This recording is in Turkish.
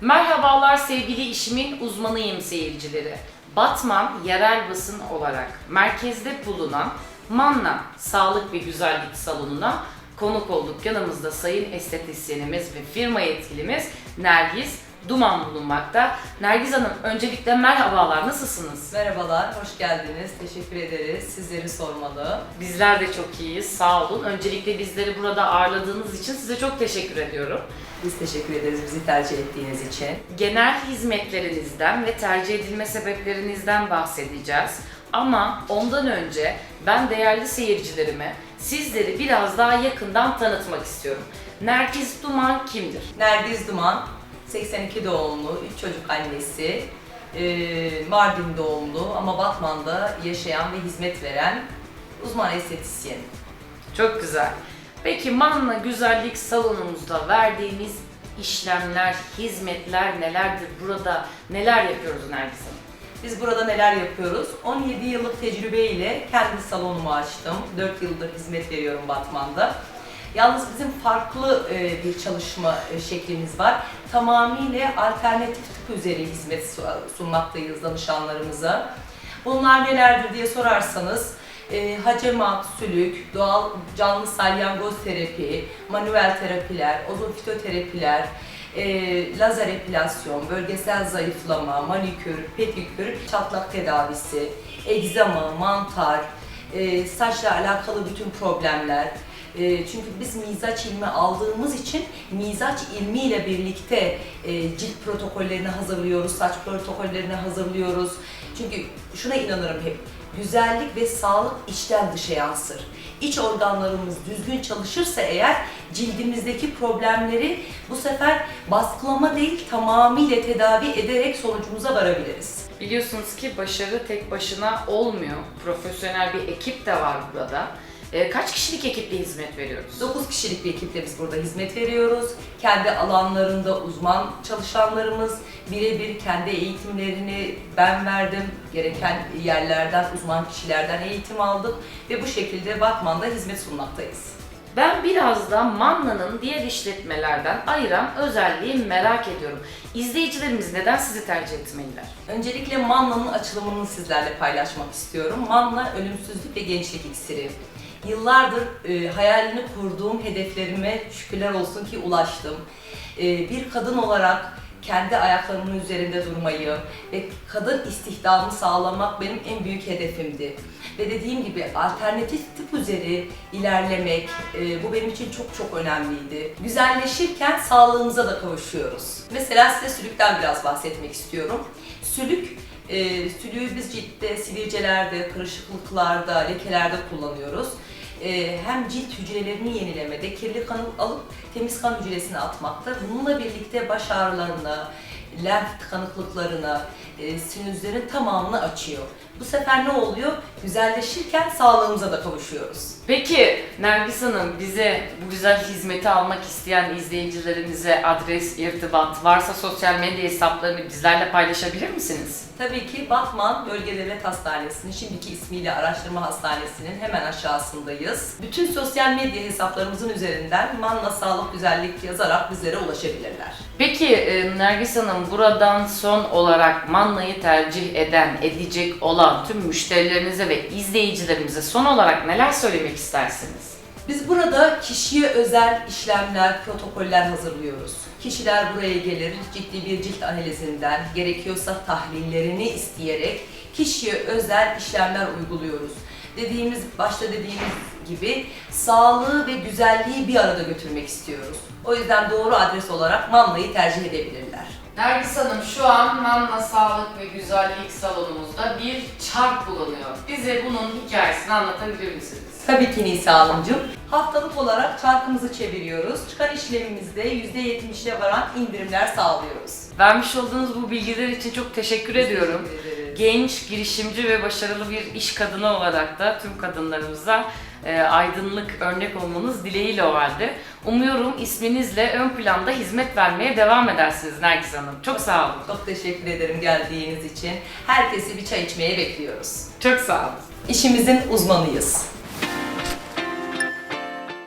Merhabalar sevgili işimin uzmanıyım seyircileri. Batman yerel basın olarak merkezde bulunan Manna Sağlık ve Güzellik Salonu'na konuk olduk. Yanımızda sayın estetisyenimiz ve firma yetkilimiz Nergiz Duman bulunmakta. Nergiz Hanım öncelikle merhabalar nasılsınız? Merhabalar, hoş geldiniz. Teşekkür ederiz. Sizleri sormalı. Bizler de çok iyiyiz sağ olun. Öncelikle bizleri burada ağırladığınız için size çok teşekkür ediyorum. Biz teşekkür ederiz bizi tercih ettiğiniz için. genel hizmetlerinizden ve tercih edilme sebeplerinizden bahsedeceğiz. Ama ondan önce ben değerli seyircilerime sizleri biraz daha yakından tanıtmak istiyorum. Nergiz Duman kimdir? Nergiz Duman, 82 doğumlu, 3 çocuk annesi. Ee, Mardin doğumlu ama Batman'da yaşayan ve hizmet veren uzman estetisyen. Çok güzel. Peki Manna Güzellik Salonumuzda verdiğimiz işlemler, hizmetler nelerdir? Burada neler yapıyoruz Hanım? Biz burada neler yapıyoruz? 17 yıllık tecrübeyle kendi salonumu açtım. 4 yıldır hizmet veriyorum Batman'da. Yalnız bizim farklı e, bir çalışma e, şeklimiz var. Tamamıyla alternatif tıp üzeri hizmet su- sunmaktayız danışanlarımıza. Bunlar nelerdir diye sorarsanız e, hacemat, sülük, doğal canlı salyangoz terapi, manuel terapiler, ozofitoterapiler, e, lazer epilasyon, bölgesel zayıflama, manikür, pedikür, çatlak tedavisi, egzama, mantar, e, saçla alakalı bütün problemler. E, çünkü biz mizaç ilmi aldığımız için mizaç ilmiyle birlikte e, cilt protokollerini hazırlıyoruz, saç protokollerini hazırlıyoruz. Çünkü şuna inanırım hep, güzellik ve sağlık içten dışa yansır. İç organlarımız düzgün çalışırsa eğer cildimizdeki problemleri bu sefer baskılama değil tamamıyla tedavi ederek sonucumuza varabiliriz. Biliyorsunuz ki başarı tek başına olmuyor. Profesyonel bir ekip de var burada. Ee, kaç kişilik ekiple hizmet veriyoruz? 9 kişilik bir ekiple biz burada hizmet veriyoruz. Kendi alanlarında uzman çalışanlarımız birebir kendi eğitimlerini ben verdim. Gereken yerlerden, uzman kişilerden eğitim aldık ve bu şekilde Batman'da hizmet sunmaktayız. Ben biraz da Manna'nın diğer işletmelerden ayıran özelliği merak ediyorum. İzleyicilerimiz neden sizi tercih etmeliler? Öncelikle Manna'nın açılımını sizlerle paylaşmak istiyorum. Manna ölümsüzlük ve gençlik iksiri. Yıllardır e, hayalini kurduğum hedeflerime şükürler olsun ki ulaştım. E, bir kadın olarak kendi ayaklarımın üzerinde durmayı ve kadın istihdamı sağlamak benim en büyük hedefimdi. Ve dediğim gibi alternatif tıp üzeri ilerlemek e, bu benim için çok çok önemliydi. Güzelleşirken sağlığımıza da kavuşuyoruz. Mesela size sülükten biraz bahsetmek istiyorum. Sülük e, sülüğü biz ciltte, sivilcelerde, kırışıklıklarda, lekelerde kullanıyoruz. E, hem cilt hücrelerini yenilemede, kirli kanı alıp temiz kan hücresine atmakta. Bununla birlikte baş ağrılarına, lenf tıkanıklıklarına, e, sinüzlerin tamamını açıyor. Bu sefer ne oluyor? Güzelleşirken sağlığımıza da kavuşuyoruz. Peki Nergis Hanım bize bu güzel hizmeti almak isteyen izleyicilerimize adres, irtibat varsa sosyal medya hesaplarını bizlerle paylaşabilir misiniz? Tabii ki Batman Bölge Devlet Hastanesi'nin, şimdiki ismiyle Araştırma Hastanesi'nin hemen aşağısındayız. Bütün sosyal medya hesaplarımızın üzerinden Manna Sağlık Güzellik yazarak bizlere ulaşabilirler. Peki e, Nergis Hanım buradan son olarak Manna'yı tercih eden, edecek olan tüm müşterilerinize ve izleyicilerimize son olarak neler söylemek istersiniz? Biz burada kişiye özel işlemler, protokoller hazırlıyoruz. Kişiler buraya gelir, ciddi bir cilt analizinden, gerekiyorsa tahlillerini isteyerek kişiye özel işlemler uyguluyoruz. Dediğimiz, başta dediğimiz gibi sağlığı ve güzelliği bir arada götürmek istiyoruz. O yüzden doğru adres olarak Mamla'yı tercih edebilirler. Nergis Hanım şu an Manna Sağlık ve Güzellik Salonumuzda bir çark kullanıyor. Bize bunun hikayesini anlatabilir misiniz? Tabii ki Nisa Hanımcığım. Haftalık olarak çarkımızı çeviriyoruz. Çıkan işlemimizde %70'e varan indirimler sağlıyoruz. Vermiş olduğunuz bu bilgiler için çok teşekkür ediyorum. Teşekkür ederiz. Genç, girişimci ve başarılı bir iş kadını olarak da tüm kadınlarımıza e, aydınlık örnek olmanız dileğiyle o halde. Umuyorum isminizle ön planda hizmet vermeye devam edersiniz Nergis Hanım. Çok sağ olun. Çok teşekkür ederim geldiğiniz için. Herkesi bir çay içmeye bekliyoruz. Çok sağ olun. İşimizin uzmanıyız.